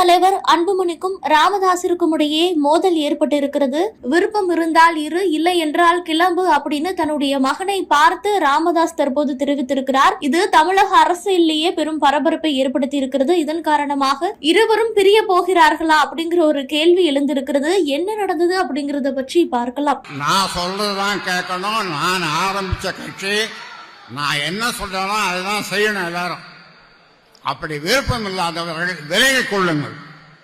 தலைவர் அன்புமணிக்கும் ராமதாசிற்கும் இடையே மோதல் ஏற்பட்டு இருக்கிறது விருப்பம் இருந்தால் இரு இல்லை என்றால் கிளம்பு அப்படின்னு தன்னுடைய மகனை பார்த்து ராமதாஸ் தற்போது தெரிவித்திருக்கிறார். இது தமிழக அரசியலேயே பெரும் பரபரப்பை ஏற்படுத்தி இருக்கிறது இதன் காரணமாக இருவரும் பிரிய போகிறார்களா அப்படிங்கிற ஒரு கேள்வி எழுந்திருக்கிறது. என்ன நடந்தது அப்படிங்கறத பற்றி பார்க்கலாம். நான் சொல்றதுதான் கேட்கணும். நான் ஆரம்பிச்ச கட்சி. நான் என்ன சொல்றேனோ அதுதான் செய்யணும் எல்லாரும். அப்படி விருப்பம் இல்லாதவர்கள் விலகிக் கொள்ளுங்கள்.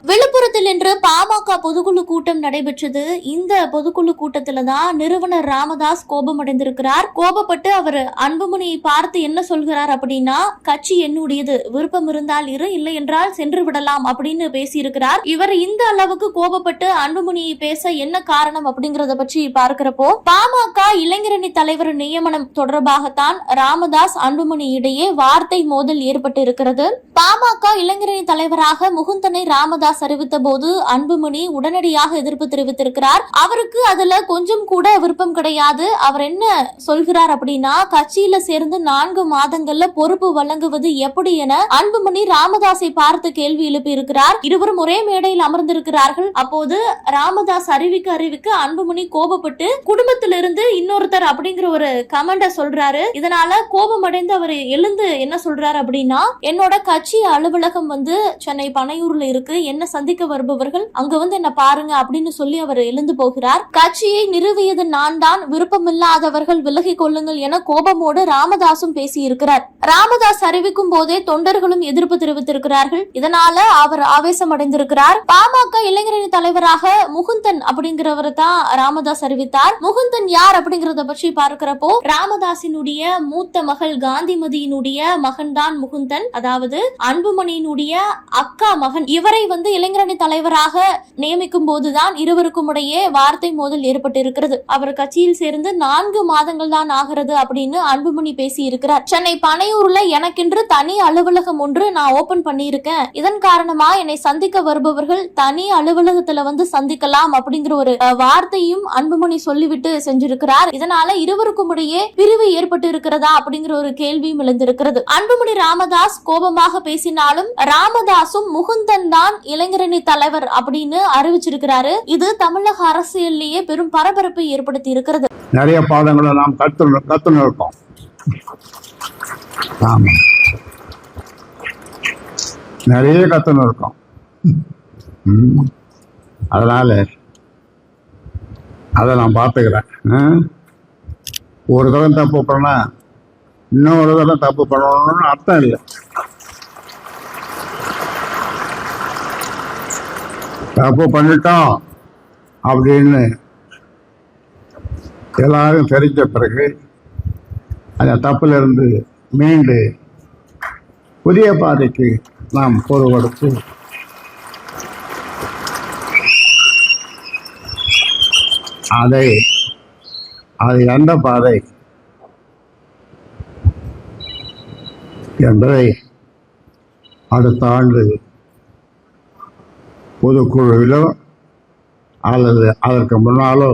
விழுப்புரத்தில் இன்று பாமக பொதுக்குழு கூட்டம் நடைபெற்றது. இந்த பொதுக்குழு கூட்டத்துல தான் நிறுவனர் ராமதாஸ் கோபமடைந்திருக்கிறார். கோபப்பட்டு அவர் அன்புமணியை பார்த்து என்ன சொல்கிறார் அப்படின்னா கட்சி என்னுடையது. விருப்பம் இருந்தால் இரு இல்லை என்றால் சென்று விடலாம் அப்படின்னு பேசியிருக்கிறார். இவர் இந்த அளவுக்கு கோபப்பட்டு அன்புமணியை பேச என்ன காரணம் அப்படிங்கறத பற்றி பார்க்கிறப்போ பாமக இளைஞரணி தலைவர் நியமனம் தொடர்பாகத்தான் ராமதாஸ் அன்புமணி இடையே வார்த்தை மோதல் ஏற்பட்டு இருக்கிறது பாமக இளைஞரணி தலைவராக முகுந்தனை ராமதாஸ் அறிவித்த போது அன்புமணி உடனடியாக எதிர்ப்பு தெரிவித்திருக்கிறார். அவருக்கு அதுல கொஞ்சம் கூட விருப்பம் கிடையாது. அவர் என்ன சொல்கிறார் அப்படின்னா கட்சியில சேர்ந்து நான்கு மாதங்கள்ல பொறுப்பு வழங்குவது எப்படி என அன்புமணி ராமதாஸை பார்த்து கேள்வி எழுப்பி இருக்கிறார் இருவரும் ஒரே மேடையில் அமர்ந்திருக்கிறார்கள். அப்போது ராமதாஸ் அறிவிக்க அறிவிக்க அன்புமணி கோபப்பட்டு குடும்பத்திலிருந்து இன்னொருத்தர் அப்படிங்கிற ஒரு கமெண்ட சொல்றாரு. இதனால கோபம் அடைந்து அவர் எழுந்து என்ன சொல்றாரு அப்படின்னா என்னோட கட்சி அலுவலகம் வந்து சென்னை பனையூர்ல இருக்கு. என்ன சந்திக்க வருபவர்கள் அங்க வந்து என்ன பாருங்க அப்படின்னு சொல்லி அவர் எழுந்து போகிறார். கட்சியை நிறுவியது நான் தான் விருப்பமில்லாதவர்கள் விலகிக் கொள்ளுங்கள் என கோபமோடு ராமதாசும் பேசியிருக்கிறார். ராமதாஸ் அறிவிக்கும் போதே தொண்டர்களும் எதிர்ப்பு தெரிவித்திருக்கிறார்கள். இதனால அவர் ஆவேசம் அடைந்திருக்கிறார் பாமக இளைஞரணி தலைவராக முகுந்தன் அப்படிங்கிறவரை தான் ராமதாஸ் அறிவித்தார். முகுந்தன் யார் அப்படிங்கறத பற்றி பார்க்கிறப்போ ராமதாசினுடைய மூத்த மகள் காந்திமதியினுடைய மகன் தான் முகுந்தன். அதாவது அன்புமணியினுடைய அக்கா மகன். இவரை வந்து இளைஞரணி தலைவராக நியமிக்கும் போதுதான் இருவருக்கும் இடையே வார்த்தை மோதல் ஏற்பட்டிருக்கிறது. அவர் கட்சியில் சேர்ந்து நான்கு மாதங்கள் தான் ஆகிறது அப்படின்னு அன்புமணி பேசி இருக்கிறார் சென்னை பனையூர்ல எனக்கென்று தனி அலுவலகம் ஒன்று நான் ஓபன் பண்ணியிருக்கேன். இதன் காரணமா என்னை சந்திக்க வருபவர்கள் தனி அலுவலகத்துல வந்து சந்திக்கலாம் அப்படிங்கிற ஒரு வார்த்தையும் அன்புமணி சொல்லிவிட்டு செஞ்சிருக்கிறார். இதனால இருவருக்கும் இடையே பிரிவு ஏற்பட்டு இருக்கிறதா அப்படிங்கிற ஒரு கேள்வியும் எழுந்திருக்கிறது. அன்புமணி ராமதாஸ் கோபமாக பேசினாலும் ராமதாசும் முகுந்தன் தான் இளைஞரணி தலைவர் அப்படின்னு அறிவிச்சிருக்கிறாரு. இது தமிழக அரசியல்லேயே பெரும் பரபரப்பை ஏற்படுத்தி இருக்கிறது. நிறைய பாடங்களை நாம் கத்து கத்துன்னு இருக்கோம் நிறைய கத்துன்னு இருக்கோம் அதனால அதை நான் பார்த்துக்கிறேன். ஒரு தரம் தப்பு பண்ணா இன்னொரு தரம் தப்பு பண்ணணும்னு அர்த்தம் இல்லை. தப்பு பண்ணிட்டோம் அப்படின்னு எல்லாரும் தெரிஞ்ச பிறகு அந்த தப்பிலிருந்து மீண்டு புதிய பாதைக்கு நாம் பொறு கொடுத்து அதை அது எந்த பாதை என்பதை அடுத்த ஆண்டு பொதுக்குழுவிலோ அல்லது அதற்கு முன்னாலோ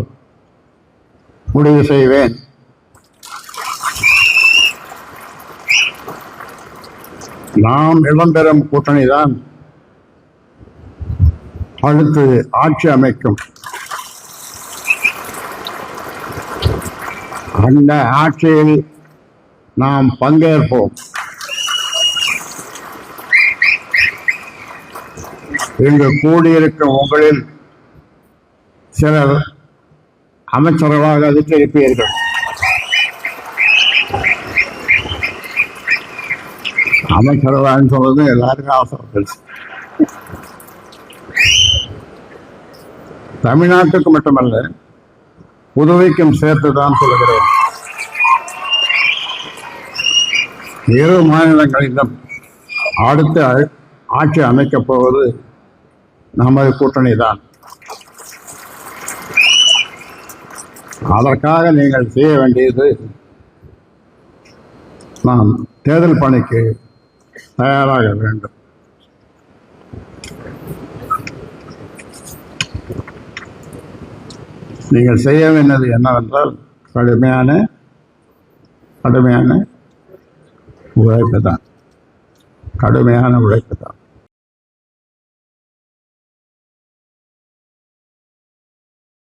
முடிவு செய்வேன். நாம் இடம்பெறும் கூட்டணி தான் அடுத்து ஆட்சி அமைக்கும். அந்த ஆட்சியில் நாம் பங்கேற்போம். இங்கு கூடியிருக்கும் உங்களில் சிலர் அமைச்சர்களாக அதிகரிப்பீர்கள். அமைச்சர்களான்னு சொல்றது எல்லாருக்கும் அவசரம். தமிழ்நாட்டுக்கு மட்டுமல்ல புதுவைக்கும் சேர்த்து தான் சொல்கிறேன் இரு மாநிலங்களிலும் அடுத்த ஆட்சி அமைக்கப் போவது நமது கூட்டணி தான் அதற்காக நீங்கள் செய்ய வேண்டியது நாம் தேர்தல் பணிக்கு தயாராக வேண்டும். நீங்கள் செய்ய வேண்டியது என்னவென்றால் கடுமையான கடுமையான உழைப்பு தான் கடுமையான உழைப்பு தான்